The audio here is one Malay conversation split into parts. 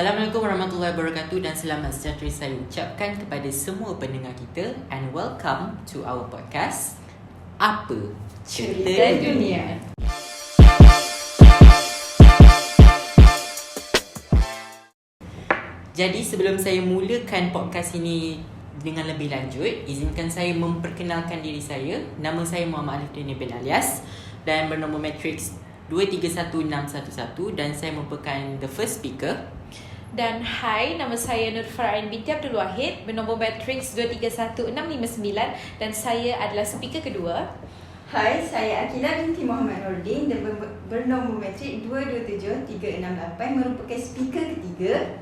Assalamualaikum warahmatullahi wabarakatuh dan selamat sejahtera saya ucapkan kepada semua pendengar kita and welcome to our podcast Apa Cerita, Cerita Dunia. Dunia. Jadi sebelum saya mulakan podcast ini dengan lebih lanjut, izinkan saya memperkenalkan diri saya. Nama saya Muhammad Alif Dini bin Alias dan bernombor matrix 231611 dan saya merupakan the first speaker. Dan hai, nama saya Nur Farain binti Abdul Wahid Bernombor matrix 231659 Dan saya adalah speaker kedua Hai, saya Akila binti Muhammad Nordin dan ber- bernombor matrik 227368 merupakan speaker ketiga.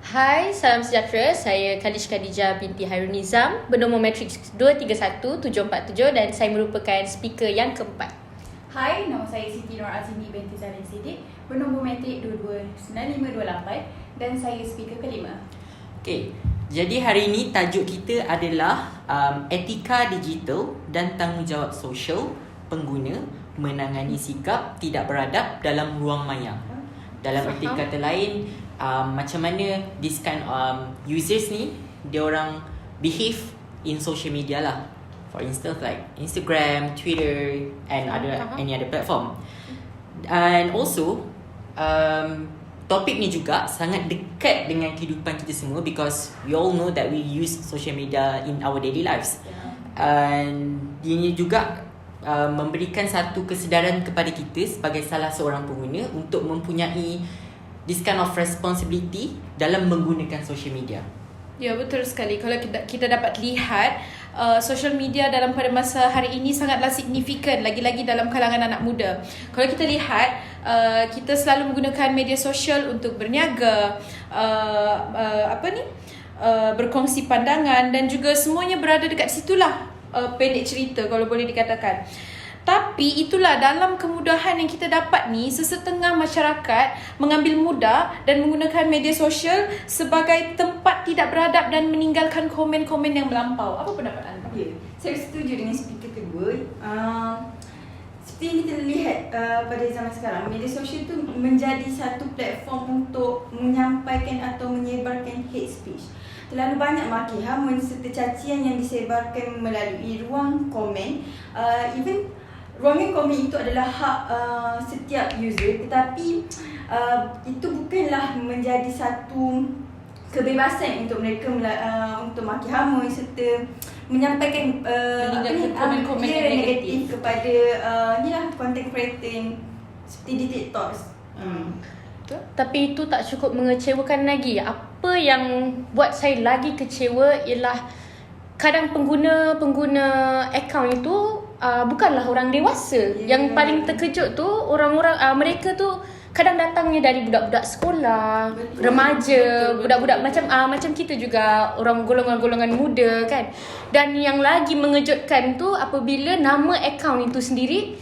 Hai, salam sejahtera. Saya Kalish Khadijah binti Hairul Nizam bernombor matrix 231747 dan saya merupakan speaker yang keempat. Hai, nama saya Siti Nur Azimi binti Zalin Siddiq Bernombor matrik 229528 Dan saya speaker kelima Okay, jadi hari ini tajuk kita adalah um, etika digital dan tanggungjawab sosial pengguna menangani sikap tidak beradab dalam ruang maya. Dalam erti kata lain, um, macam mana this kind um, users ni dia orang behave in social media lah. For instance like Instagram, Twitter and other faham. any other platform. And also um, topik ni juga sangat dekat dengan kehidupan kita semua because we all know that we use social media in our daily lives. And ini juga uh, memberikan satu kesedaran kepada kita sebagai salah seorang pengguna untuk mempunyai this kind of responsibility dalam menggunakan social media. Ya betul sekali. Kalau kita, kita dapat lihat uh, Social media dalam pada masa hari ini Sangatlah signifikan Lagi-lagi dalam kalangan anak muda. Kalau kita lihat uh, Kita selalu menggunakan media sosial Untuk berniaga uh, uh, Apa ni? Uh, Berkongsi pandangan Dan juga semuanya berada dekat situlah uh, Pendek cerita Kalau boleh dikatakan tapi itulah dalam kemudahan yang kita dapat ni sesetengah masyarakat mengambil mudah dan menggunakan media sosial sebagai tempat tidak beradab dan meninggalkan komen-komen yang melampau. Apa pendapat anda? Ya, saya setuju dengan speaker kedua. Uh, seperti yang kita lihat uh, pada zaman sekarang, media sosial tu menjadi satu platform untuk menyampaikan atau menyebarkan hate speech. Terlalu banyak maki hamun serta cacian yang disebarkan melalui ruang komen. Uh, even ruangan komen itu adalah hak uh, setiap user tetapi uh, itu bukanlah menjadi satu kebebasan untuk mereka uh, untuk maki hamun serta menyampaikan uh, apa ni, Meninggalkan komen-komen uh, yang ya, negatif. kepada uh, ni lah content creator yang seperti di TikTok. Hmm. Tapi itu tak cukup mengecewakan lagi. Apa yang buat saya lagi kecewa ialah kadang pengguna-pengguna akaun itu uh, bukanlah orang dewasa. Ya. Yang paling terkejut tu orang-orang uh, mereka tu kadang datangnya dari budak-budak sekolah, Betul. remaja, Betul, budak-budak betul, macam uh, macam kita juga orang golongan-golongan muda kan. Dan yang lagi mengejutkan tu apabila nama akaun itu sendiri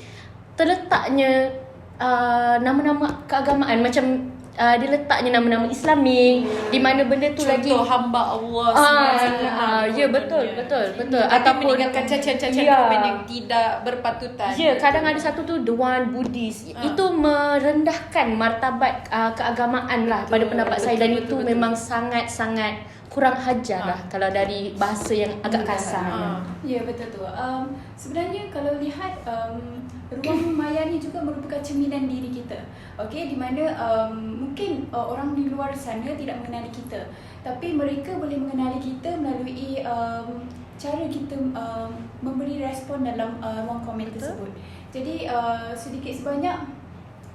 terletaknya uh, nama-nama keagamaan macam uh, dia letaknya nama-nama Islamik di mana benda tu lagi Contoh hamba Allah Ah, semua ah, ya, betul, betul, betul. Tapi Ataupun- meninggalkan cacian-cacian Ya. komen yang tidak berpatutan Ya, kadang ada satu tu The One Buddhist. Ah. Itu merendahkan martabat uh, keagamaan lah pada Betul, pendapat betul, saya dan betul, itu betul. memang sangat-sangat kurang hajar Ah. lah kalau dari bahasa yang agak kasar. Ah. Ya betul tu um, Sebenarnya kalau lihat um, Ruang maya ni juga merupakan cerminan diri kita. Okay, di mana um, mungkin uh, orang di luar sana tidak mengenali kita. Tapi mereka boleh mengenali kita melalui um, cara kita um, memberi respon dalam uh, ruang komen Betul. tersebut. Jadi uh, sedikit sebanyak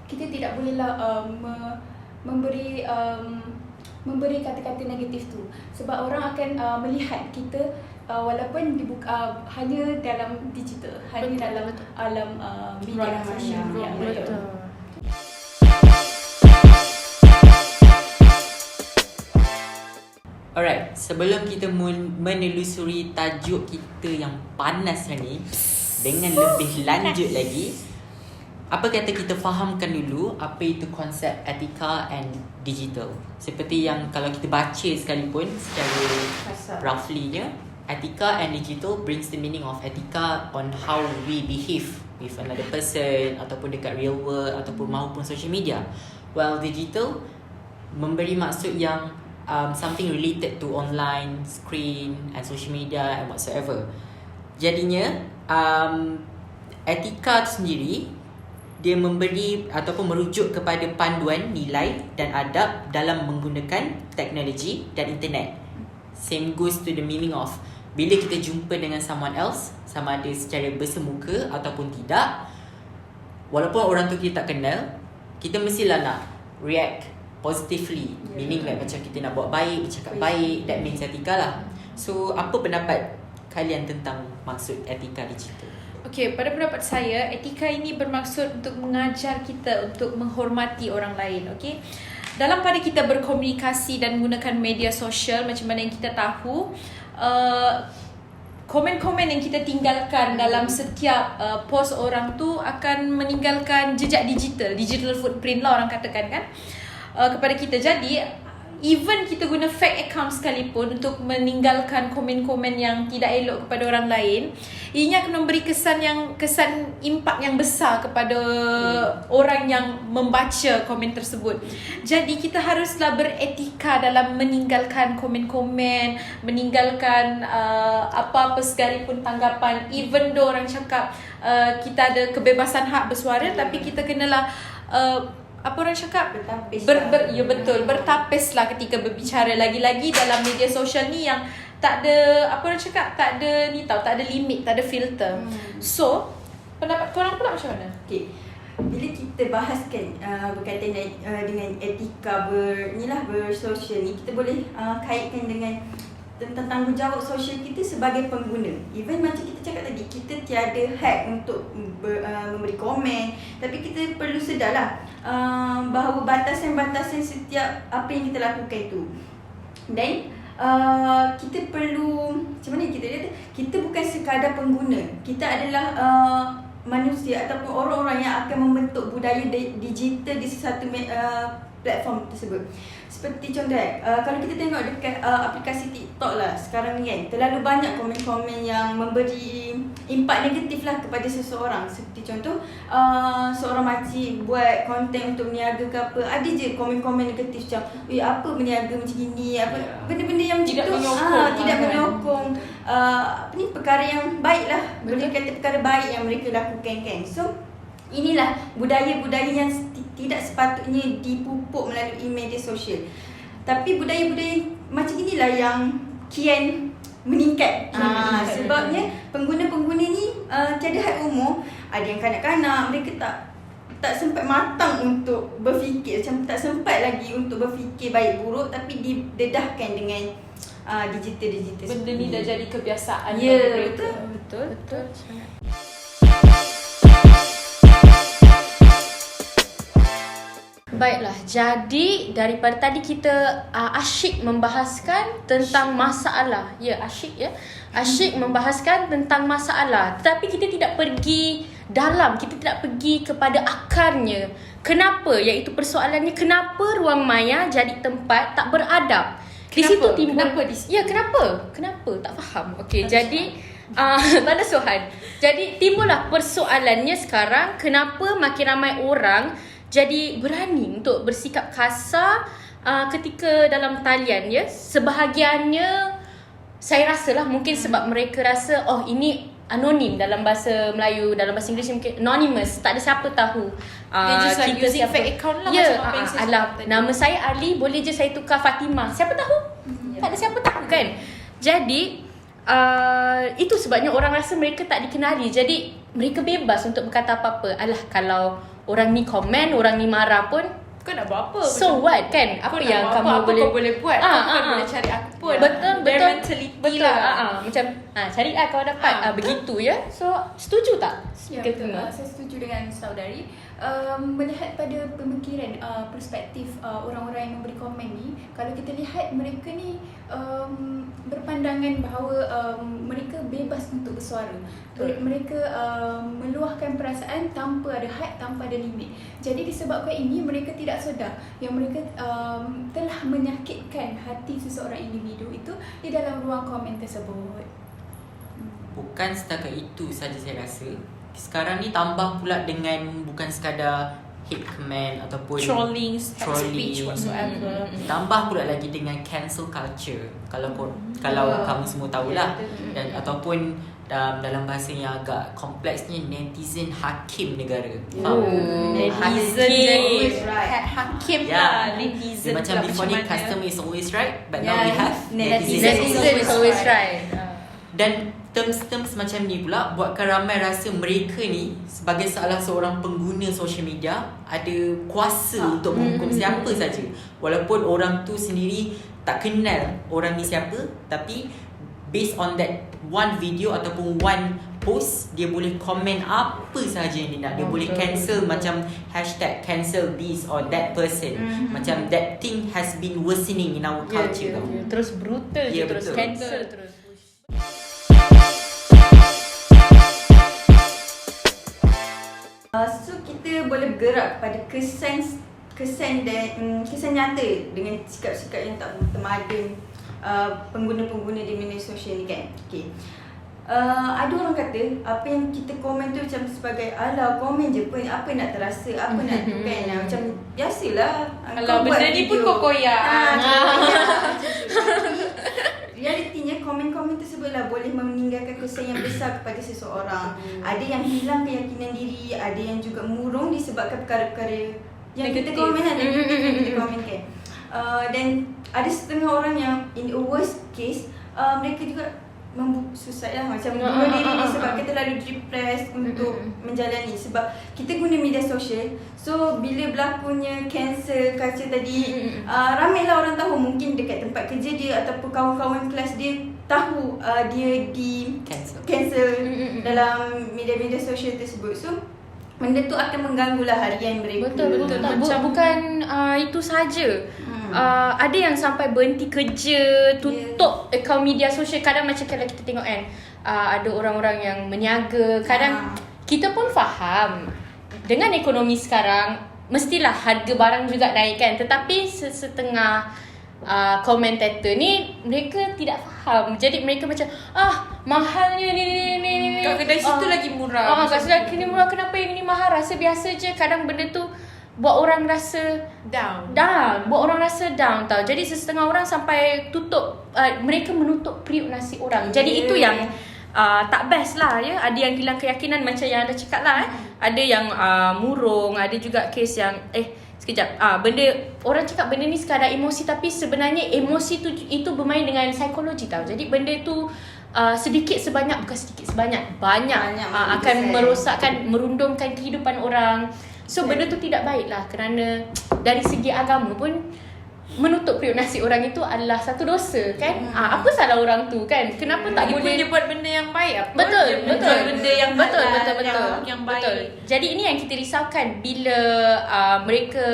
kita tidak bolehlah um, me- memberi um, memberi kata-kata negatif tu sebab orang akan uh, melihat kita uh, walaupun dibuka uh, hanya dalam digital hanya Betul, dalam betul. alam uh, media Ruang sosial. Ya, Betul. betul. Alright, sebelum kita menelusuri tajuk kita yang panas ni dengan lebih lanjut lagi, apa kata kita fahamkan dulu apa itu konsep etika and digital. Seperti yang kalau kita baca sekalipun secara roughly-nya, etika and digital brings the meaning of etika on how we behave with another person ataupun dekat real world ataupun maupun social media. While digital memberi maksud yang um, something related to online, screen and social media and whatsoever. Jadinya um, etika tu sendiri dia memberi ataupun merujuk kepada panduan nilai dan adab dalam menggunakan teknologi dan internet. Same goes to the meaning of bila kita jumpa dengan someone else sama ada secara bersemuka ataupun tidak walaupun orang tu kita tak kenal kita mestilah nak react positively Yeah. meaning like macam kita nak buat baik bercakap Baik. baik that means etika lah so apa pendapat kalian tentang maksud etika digital Okey, pada pendapat saya, etika ini bermaksud untuk mengajar kita untuk menghormati orang lain, okey? Dalam pada kita berkomunikasi dan menggunakan media sosial macam mana yang kita tahu, uh, komen-komen yang kita tinggalkan dalam setiap uh, post orang tu akan meninggalkan jejak digital, digital footprint lah orang katakan kan uh, kepada kita. Jadi even kita guna fake account sekalipun untuk meninggalkan komen-komen yang tidak elok kepada orang lain, ianya akan memberi kesan yang kesan impak yang besar kepada orang yang membaca komen tersebut. Jadi kita haruslah beretika dalam meninggalkan komen-komen, meninggalkan uh, apa-apa sekalipun tanggapan. Even though orang cakap uh, kita ada kebebasan hak bersuara tapi kita kenalah uh, apa orang cakap Bertapis ber, lah. ber, ya betul bertapis lah ketika berbicara lagi-lagi dalam media sosial ni yang tak ada apa orang cakap tak ada ni tau tak ada limit tak ada filter Hmm. so pendapat korang pula macam mana Okey. Bila kita bahaskan uh, berkaitan dengan, uh, dengan etika ber ni lah bersosial ni kita boleh uh, kaitkan dengan tentang tanggungjawab sosial kita sebagai pengguna. Even macam kita cakap tadi, kita tiada hak untuk ber, uh, memberi komen, tapi kita perlu sedarlah uh, bahawa batasan-batasan setiap apa yang kita lakukan itu. Dan uh, kita perlu macam mana kita kata kita bukan sekadar pengguna kita adalah uh, manusia ataupun orang-orang yang akan membentuk budaya di- digital di me- uh, platform tersebut. Seperti contoh eh, uh, kalau kita tengok dekat uh, aplikasi TikTok lah sekarang ni kan terlalu banyak komen-komen yang memberi impak negatif lah kepada seseorang. Seperti contoh uh, seorang makcik buat konten untuk meniaga ke apa ada je komen-komen negatif macam eh apa meniaga macam gini? Apa Ya. benda-benda yang Tidak tu menyokong ah, tidak lah kan. menyokong. Uh, apa ni perkara yang baik lah. Boleh kata perkara baik yang mereka lakukan kan. So inilah budaya-budaya yang tidak sepatutnya dipupuk melalui media sosial tapi budaya-budaya macam inilah yang kian meningkat. Kian Ah, meningkat. sebabnya pengguna-pengguna ni uh, tiada had umur, ada yang kanak-kanak, mereka tak tak sempat matang untuk berfikir macam tak sempat lagi untuk berfikir baik buruk tapi didedahkan dengan uh, digital-digital. benda ni dah jadi kebiasaan Ya, pada mereka. betul. betul betul Baiklah, jadi daripada tadi kita uh, asyik membahaskan tentang masalah. Ya, asyik ya. Asyik membahaskan tentang masalah. Tetapi kita tidak pergi dalam, kita tidak pergi kepada akarnya. Kenapa? Iaitu persoalannya kenapa ruang maya jadi tempat tak beradab. Di Kenapa? situ timbul Kenapa di? Ya, kenapa? Kenapa? Tak faham. Okey, jadi uh, tak ada Sohan. Jadi timbullah persoalannya sekarang kenapa makin ramai orang jadi berani untuk bersikap kasar uh, ketika dalam talian ya. Sebahagiannya saya rasalah mungkin sebab mereka rasa oh ini anonim dalam bahasa Melayu dalam bahasa Inggeris mungkin anonymous tak ada siapa tahu Ah, just like using fake account lah ya, macam saya alah, nama saya Ali boleh je saya tukar Fatimah. Siapa tahu? Tak ada siapa tahu kan? Jadi uh, itu sebabnya orang rasa mereka tak dikenali. Jadi mereka bebas untuk berkata apa-apa. Alah kalau orang ni komen orang ni marah pun kau nak buat apa? So what, kan? Apa Kau nak yang buat kamu apa, apa boleh- kau boleh buat? Ah, kau ah, bukan ah. boleh cari aku pun. Betul betul. mentality betul. lah. Ah, ah. macam ah cari ah kau dapat. Ah, ah, begitu ya. So setuju tak? Ya, betul. saya setuju dengan saudari. Um, melihat pada pemikiran uh, perspektif uh, orang-orang yang memberi komen ni, kalau kita lihat mereka ni um, berpandangan bahawa um, mereka bebas untuk bersuara. Betul. Mereka um, meluahkan perasaan tanpa ada had, tanpa ada limit. Jadi disebabkan ini mereka tidak sedar yang mereka um, telah menyakitkan hati seseorang individu itu di dalam ruang komen tersebut. Bukan setakat itu saja saya rasa. Sekarang ni tambah pula dengan bukan sekadar hate comment ataupun trolling, trolling. speech whatsoever. Tambah pula lagi dengan cancel culture kalau kau kalau Ah. kamu semua tahulah Ya, betul. dan ataupun dalam dalam bahasa yang agak kompleks ni netizen hakim negara. Faham? Oh, Netizen Hakim. jadi Right. ha- hakim Ya. lah Dia Netizen macam pula before ni customer is always right but Yeah, now we have netizen. netizen. Netizen is always right. Dan terms-terms macam ni pula buatkan ramai rasa mereka ni sebagai salah seorang pengguna social media ada kuasa Ah. untuk menghukum siapa saja. Walaupun orang tu sendiri tak kenal orang ni siapa tapi based on that one video ataupun one post dia boleh komen apa saja yang dia nak. Dia Oh, boleh cancel macam hashtag cancel this or that person. Mhm. Macam that thing has been worsening in our Ya, culture. ya, tau. ya. Terus brutal je Ya, terus betul. cancel terus. Uh, so kita boleh bergerak kepada kesan kesan dan um, kesan nyata dengan sikap-sikap yang tak termadan uh, pengguna-pengguna di media sosial ni kan. Okay. Uh, ada orang kata apa yang kita komen tu macam sebagai alah komen je pun apa nak terasa apa nak tu kan macam biasalah Kalau benda ni pun video. kau koyak. kau Ah. koyak. Komen-komen tersebutlah boleh meninggalkan kesan yang besar kepada seseorang. Ada yang hilang keyakinan diri ada yang juga murung disebabkan perkara-perkara yang kita Negatif. komen lah negatif yang kita Mm-mm. komen kan uh, dan ada setengah orang yang in the worst case uh, mereka juga membu- suicide lah. Macam Ah, bunuh diri disebabkan ah. terlalu depressed untuk menjalani. Sebab kita guna media sosial. So bila berlakunya cancer culture tadi uh, ramailah orang tahu mungkin dekat tempat kerja dia ataupun kawan-kawan kelas dia tahu uh, dia di Cancel. cancel Mm-mm. dalam media-media sosial tersebut so benda tu akan mengganggulah harian mereka Betul betul. Tak, Macam- bukan uh, itu saja. Hmm. Uh, ada yang sampai berhenti kerja, tutup yeah. akaun media sosial. Kadang macam kalau kita tengok kan, uh, ada orang-orang yang meniaga. Kadang Ah. kita pun faham dengan ekonomi sekarang mestilah harga barang juga naik kan. Tetapi sesetengah uh, komentator ni mereka tidak faham. Jadi mereka macam ah mahalnya ni ni ni ni. ni." Kat kedai situ Ah. lagi murah. Ah, kat situ lagi murah kenapa yang ini mahal? Rasa biasa je. Kadang benda tu buat orang rasa down. down buat orang rasa down tau jadi setengah orang sampai tutup uh, mereka menutup periuk nasi orang jadi Yeah. itu yang uh, tak best lah ya ada yang hilang keyakinan macam yang anda cakap lah eh. ada yang uh, murung ada juga kes yang eh sekejap. Ah benda orang cakap benda ni sekadar emosi tapi sebenarnya emosi tu itu bermain dengan psikologi tau. Jadi benda tu Uh, sedikit sebanyak bukan sedikit sebanyak banyak, Banyak, uh, akan besar. merosakkan merundumkan kehidupan orang. So benda tu tidak baik lah kerana dari segi agama pun menutup periuk nasi orang itu adalah satu dosa kan Hmm. ah apa salah orang tu kan kenapa tak Lagipun boleh dia buat benda yang baik apa? Betul, dia betul. benda yang betul, halal, betul, betul, yang, yang baik. Betul. Jadi ini yang kita risaukan bila uh, mereka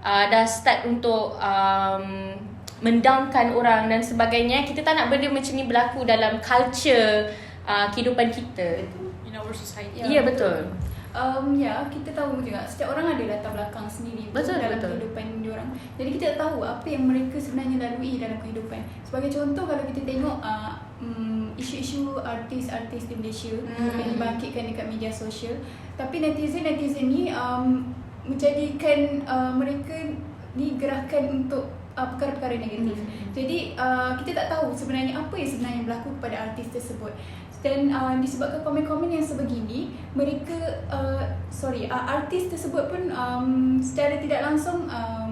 uh, dah start untuk um, mendownkan orang dan sebagainya. Kita tak nak benda macam ni berlaku dalam culture uh, kehidupan kita. In our society. Ya, yeah, betul. Um, ya, kita tahu juga setiap orang ada latar belakang sendiri tu Betul, dalam betul. kehidupan diorang. Jadi kita tak tahu apa yang mereka sebenarnya lalui dalam kehidupan. Sebagai contoh kalau kita tengok uh, um, isu-isu artis-artis di Malaysia Hmm. yang dibangkitkan dekat media sosial, tapi netizen-netizen ni um, menjadikan uh, mereka ni gerakan untuk uh, perkara-perkara negatif. Jadi uh, kita tak tahu sebenarnya apa yang sebenarnya berlaku kepada artis tersebut. Dan uh, disebabkan komen-komen yang sebegini, mereka uh, sorry, uh, artis tersebut pun um, secara tidak langsung um,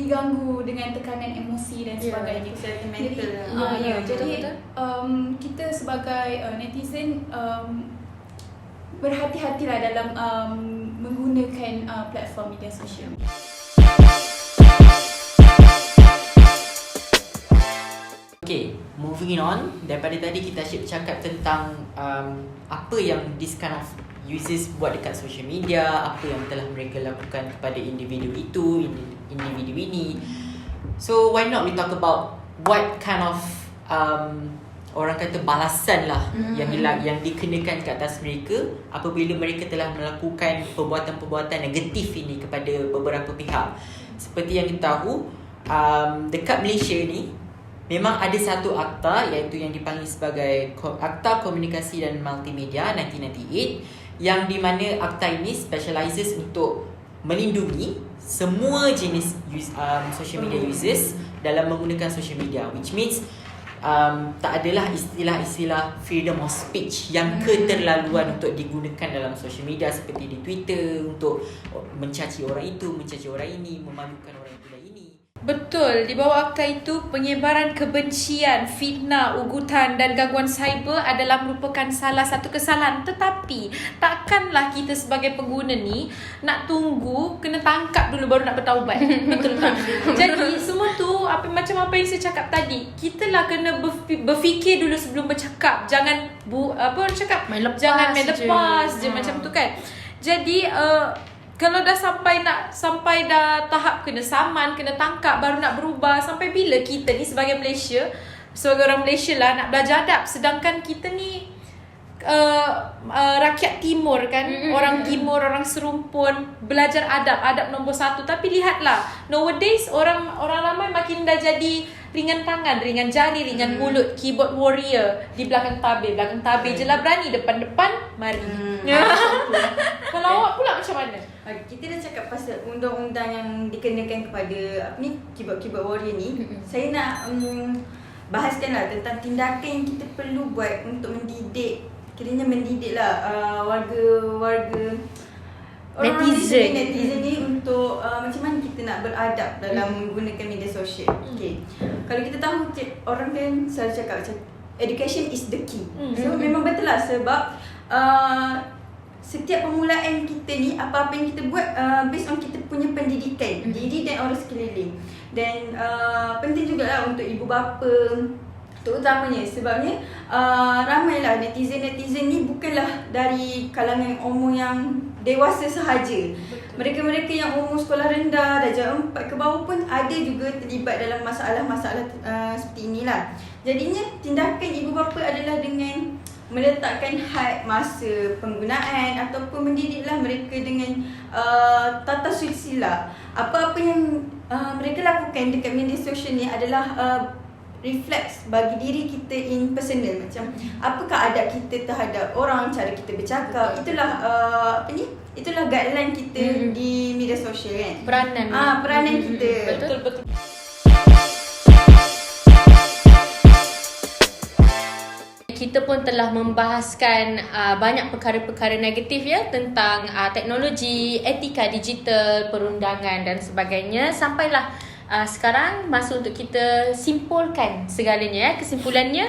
diganggu dengan tekanan emosi dan Ya, sebagainya. kesihatan Jadi, mental lah. uh, Ya, ya, betul, jadi betul. um, kita sebagai uh, netizen um, berhati-hatilah dalam um, menggunakan uh, platform media sosial. Okay, moving on Daripada tadi kita asyik bercakap tentang um, Apa yang this kind of users buat dekat social media Apa yang telah mereka lakukan kepada individu itu indi- Individu ini So why not we talk about What kind of um, Orang kata balasan lah Mm. yang, dilang, yang dikenakan ke atas mereka Apabila mereka telah melakukan Perbuatan-perbuatan negatif ini kepada beberapa pihak Seperti yang kita tahu um, Dekat Malaysia ni Memang ada satu akta iaitu yang dipanggil sebagai Akta Komunikasi dan Multimedia 1998 yang di mana akta ini specializes untuk melindungi semua jenis use, um, social media users dalam menggunakan social media which means um, tak adalah istilah-istilah freedom of speech yang keterlaluan untuk digunakan dalam social media seperti di Twitter untuk mencaci orang itu, mencaci orang ini, memalukan orang. Betul, di bawah akta itu penyebaran kebencian, fitnah, ugutan dan gangguan cyber adalah merupakan salah satu kesalahan. Tetapi takkanlah kita sebagai pengguna ni nak tunggu kena tangkap dulu baru nak bertaubat. Betul tak? Jadi semua tu apa macam apa yang saya cakap tadi, kita lah kena berfi- berfikir dulu sebelum bercakap. Jangan bu apa orang cakap? Main lepas Jangan main je. lepas je, Ha. macam tu kan. Jadi uh, kalau dah sampai nak sampai dah tahap kena saman, kena tangkap baru nak berubah sampai bila kita ni sebagai Malaysia sebagai orang Malaysia lah nak belajar adab sedangkan kita ni uh, uh, rakyat timur kan? Mm-mm. orang timur orang serumpun belajar adab adab nombor satu. Tapi lihatlah nowadays orang orang ramai makin dah jadi ringan tangan ringan jari ringan mulut keyboard warrior di belakang tabir. Belakang tabir je lah berani depan-depan mari. Hmm. kalau awak pula macam mana? Okay, kita dah cakap pasal undang-undang yang dikenakan kepada apa ni keyboard-keyboard warrior ni. Mm-mm. Saya nak um, bahaskanlah tentang tindakan yang kita perlu buat untuk mendidik kiranya mendidik lah uh, warga-warga orang-orang Netizen. ni, netizen ni untuk uh, macam mana kita nak beradab dalam menggunakan media sosial. Okay. Kalau kita tahu orang kan selalu cakap macam education is the key. Hmm. So memang betul lah sebab uh, setiap permulaan kita ni apa-apa yang kita buat uh, based on kita punya pendidikan Mhm. diri dan orang sekeliling dan uh, penting jugalah untuk ibu bapa terutamanya. Sebabnya uh, ramailah netizen-netizen ni bukanlah dari kalangan umur yang dewasa sahaja. Mereka-mereka yang umur sekolah rendah darjah 4 ke bawah pun ada juga terlibat dalam masalah-masalah uh, seperti inilah. Jadinya tindakan ibu bapa adalah dengan meletakkan had masa penggunaan ataupun mendidiklah mereka dengan uh, tata susila. Apa-apa yang uh, mereka lakukan dekat media sosial ni adalah uh, reflex bagi diri kita in personal macam apakah adab kita terhadap orang cara kita bercakap itulah uh, apa ni itulah guideline kita Mm. di media sosial kan Peranan. Ah, peranan Mm-mm. kita. Betul. betul betul kita pun telah membahaskan uh, banyak perkara-perkara negatif ya tentang uh, teknologi, etika digital, perundangan dan sebagainya sampailah uh, sekarang masa untuk kita simpulkan segalanya ya. Kesimpulannya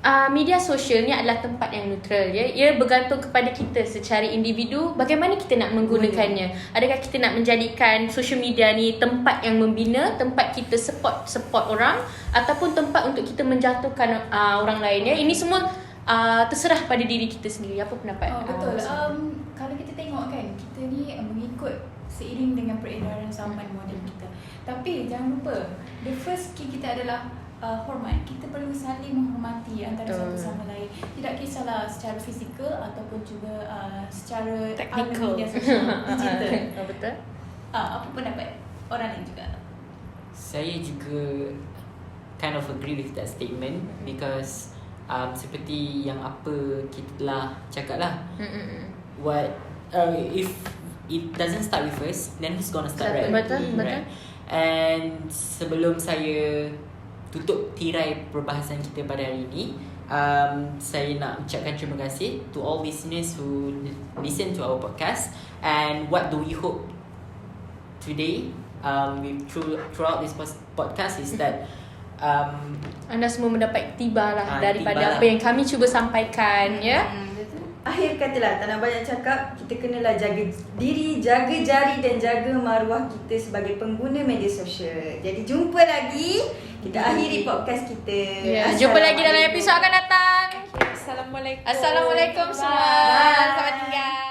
uh, media sosial ni adalah tempat yang neutral ya. Ia bergantung kepada kita secara individu bagaimana kita nak menggunakannya. Adakah kita nak menjadikan social media ni tempat yang membina, tempat kita support support orang ataupun tempat untuk kita menjatuhkan uh, orang lain ya. Ini semua uh, terserah pada diri kita sendiri. Apa pendapat? Oh, betul. Uh, Um, kalau kita tengok kan, kita ni mengikut seiring dengan peredaran zaman moden kita. Tapi jangan lupa, the first key kita adalah uh, hormat. Kita perlu saling menghormati antara Betul. satu sama lain. Tidak kisahlah secara fizikal ataupun juga uh, secara Technical. ala media sosial digital. Oh, betul. Uh, apa pendapat orang lain juga? Saya juga kind of agree with that statement because um, seperti yang apa kita telah cakap lah Mm-mm. what uh, if it doesn't start with us then who's gonna start right Betul, betul. And sebelum saya tutup tirai perbahasan kita pada hari ini um, saya nak ucapkan terima kasih to all listeners who listen to our podcast and what do we hope today um, with through, throughout this podcast is that um, Anda semua mendapat tiba lah Ah, daripada tiba lah. apa yang kami cuba sampaikan ya. Hmm, betul. Akhir katalah, tak nak banyak cakap, kita kenalah jaga diri, jaga jari dan jaga maruah kita sebagai pengguna media sosial. Jadi jumpa lagi, kita akhiri podcast kita. Ya, jumpa lagi dalam episod akan datang. Assalamualaikum Assalamualaikum semua. Bye. Selamat tinggal.